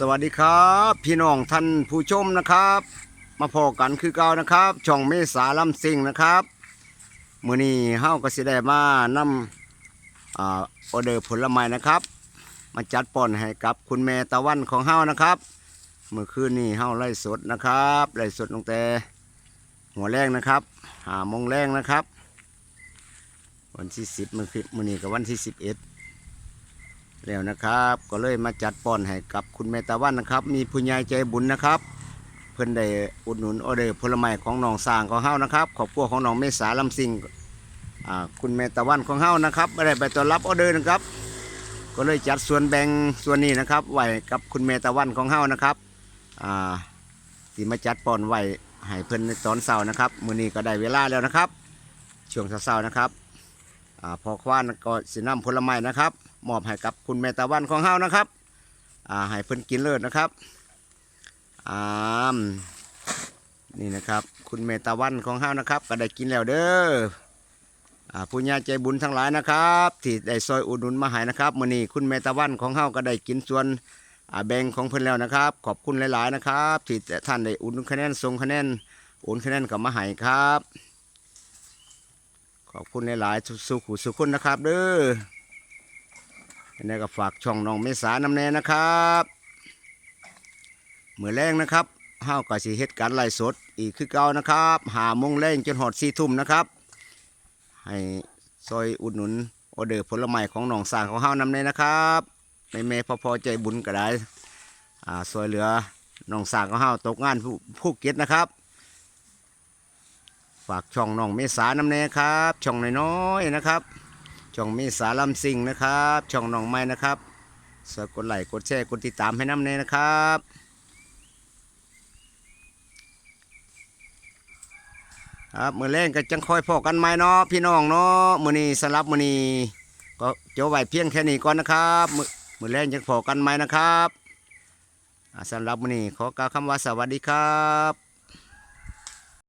สวัสดีครับ พี่น้องท่านผู้ชมนะครับ มาพอกันคือเก่านะครับ ช่องเมษาลำซิงนะครับมือนี้เฮาก็สิได้มานำอ่าออเดอร์ผลไม้นะครับ มาจัดป้อนให้กับคุณแม่ตะวันของเฮานะครับเมื่อคืนนี้เฮาไล่สดนะครับไล่สดตั้งแต่หัวแรงนะครับหามงแรงนะครับ วันที่สิบมือคืนมื้อนี้กับวันที่สิบเอ็ด แล้วนะครับ ก็เลยมาจัดป้อนให้กับคุณแม่ตะวันนะครับ มีผู้ใหญ่ใจบุญนะครับ เพื่อนได้อุดหนุนออเดอร์ผลไม้ของน้องสร้างของเฮานะครับขอบครัวของน้องเมษาลำซิงคุณแม่ตะวันของเฮานะครับไม่ได้ไปต้อนรับออเดอร์นะครับ ก็เลยจัดส่วนแบ่งส่วนนี้นะครับไว้กับคุณแม่ตะวันของเฮานะครับที่มาจัดป้อนไว้ให้เพิ่นในตอนเช้านะครับมื้อนี้ก็ได้เวลาแล้วนะครับช่วงเช้าๆนะครับ อ่าพอคว้านก็สินำผลไม้นะครับมอบให้กับคุณแม่ตะวันของเฮานะครับอ่าให้เพิ่นกินเลิศนะครับอ่ามนี่นะครับ คุณแม่ตะวันของเฮานะครับ ก็ได้กินแล้วเด้ออ่าผู้ใหญ่ใจบุญทั้งหลายนะครับที่ได้ซอยอุดหนุนมาให้นะครับมื้อนี้คุณแม่ตะวันของเฮาก็ได้กินส่วนอ่าแบ่งของเพิ่นแล้วนะครับ ขอบคุณหลายๆนะครับ ที่ท่านได้อุดหนุนคะแนนส่งคะแนนโอนคะแนนกับมาให้ครับ อบคุณหลายๆสุขุสุขคนนะครับเด้ออันนี้ก็ฝากช่องน้องเมษานำแน่นะครับเมื่อแรงนะครับห้าวกับสีเฮ็ดการไล่สดอีกคือเก่านะครับหามงแรงจนหอดสี่ทุ่มนะครับ ให้ซอยอุดหนุนออเดอร์ผลไม้ของน้องสางของห้าวนำแน่นะครับแม่แม่พอพอใจบุญก็ได้อ่าซอยเหลือน้องสางของห้าวตกงานผู้ผู้เก็ตนะครับ ฝากช่องน้องเมษานำแน่ครับ ช่องน้อยๆนะครับ ช่องมีสารัมซิงนะครับ ช่องน้องไม้นะครับสกดไลค์กดแชร์กดติดตามให้น้ำเนยนะครับครับมือเล่นก็จังคอยพอกันไหมเนาะพี่น้องเนาะมือนี้สำหรับมือนี้ก็เจ้าไหวเพียงแค่นี้ก่อนนะครับมือมือเล่นจังพอกันไหมนะครับอ่าสำหรับมือนี้ขอกล่าวคำว่าสวัสดีครับ